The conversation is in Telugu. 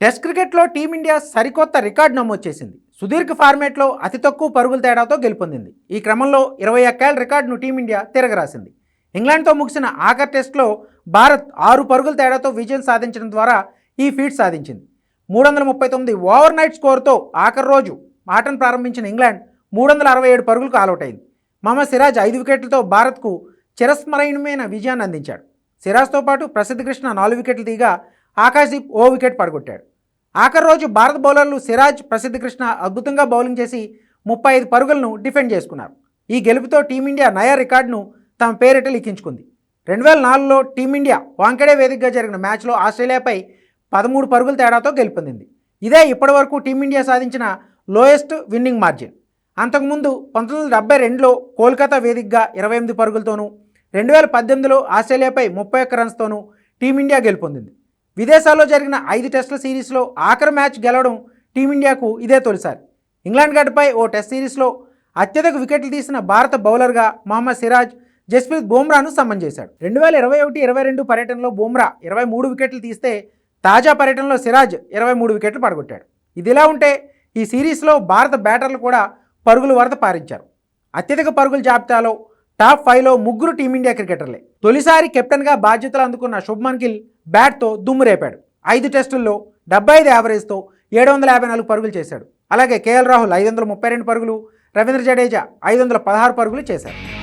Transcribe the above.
టెస్ట్ క్రికెట్లో టీమిండియా సరికొత్త రికార్డు నమోదు చేసింది. సుదీర్ఘ ఫార్మేట్లో అతి తక్కువ పరుగుల తేడాతో గెలుపొందింది. ఈ క్రమంలో ఇరవై ఒక్కేళ్ళ రికార్డును టీమిండియా తిరగరాసింది. ఇంగ్లాండ్తో ముగిసిన ఆఖరి టెస్ట్లో భారత్ ఆరు పరుగుల తేడాతో విజయం సాధించడం ద్వారా ఈ ఫీట్ సాధించింది. మూడు వందల ముప్పై తొమ్మిది ఓవర్ నైట్ స్కోర్తో ఆఖరి రోజు ఆటను ప్రారంభించిన ఇంగ్లాండ్ మూడు వందల అరవై ఏడు పరుగులకు ఆలౌట్ అయింది మహమ్మద్ సిరాజ్ ఐదు వికెట్లతో భారత్కు చిరస్మరణీయమైన విజయాన్ని అందించాడు. సిరాజ్తో పాటు ప్రసిద్ధ కృష్ణ నాలుగు వికెట్లు తీగా ఆకాశ్దీప్ ఓ వికెట్ పడగొట్టాడు. ఆఖరి రోజు భారత బౌలర్లు సిరాజ్ ప్రసిద్ధ కృష్ణ అద్భుతంగా బౌలింగ్ చేసి ముప్పై ఐదు పరుగులను డిఫెండ్ చేసుకున్నారు. ఈ గెలుపుతో టీమిండియా నయా రికార్డును తమ పేరిట లిఖించుకుంది. రెండు వేల నాలుగులో టీమిండియా వాంకడే వేదికగా జరిగిన మ్యాచ్లో ఆస్ట్రేలియాపై పదమూడు పరుగుల తేడాతో గెలుపొందింది. ఇదే ఇప్పటివరకు టీమిండియా సాధించిన లోయెస్ట్ విన్నింగ్ మార్జిన్. అంతకుముందు పంతొమ్మిది వందల డెబ్బై రెండులో కోల్కతా వేదికగా ఇరవై ఎనిమిది పరుగులతోనూ రెండు వేల పద్దెనిమిదిలో ఆస్ట్రేలియాపై ముప్పై ఒక్క రన్స్తోనూ టీమిండియా గెలుపొందింది. విదేశాల్లో జరిగిన ఐదు టెస్టుల సిరీస్లో ఆఖరి మ్యాచ్ గెలవడం టీమిండియాకు ఇదే తొలిసారి. ఇంగ్లాండ్ గడ్డపై ఓ టెస్ట్ సిరీస్లో అత్యధిక వికెట్లు తీసిన భారత బౌలర్గా మహమ్మద్ సిరాజ్ జస్ప్రీత్ బుమ్రాను సమ్మన్ చేశాడు. రెండు వేల ఇరవై ఒకటి ఇరవై రెండు పర్యటనలో బుమ్రా ఇరవై మూడు వికెట్లు తీస్తే తాజా పర్యటనలో సిరాజ్ ఇరవై మూడు వికెట్లు పడగొట్టాడు. ఇదిలా ఉంటే ఈ సిరీస్లో భారత బ్యాటర్లు కూడా పరుగులు వరద పారించారు. అత్యధిక పరుగుల జాబితాలో టాప్ ఫైవ్లో ముగ్గురు టీమిండియా క్రికెటర్లే. తొలిసారి కెప్టెన్గా బాధ్యతలు అందుకున్న శుభ్మన్ గిల్ బ్యాట్తో దుమ్మురేపాడు ఐదు టెస్టుల్లో డెబ్బై ఐదు యావరేజ్తో ఏడు వందల యాభై నాలుగు పరుగులు చేశాడు. అలాగే కేఎల్ రాహుల్ ఐదు వందల ముప్పై రెండు పరుగులు రవీంద్ర జడేజా ఐదు వందల పదహారు పరుగులు చేశారు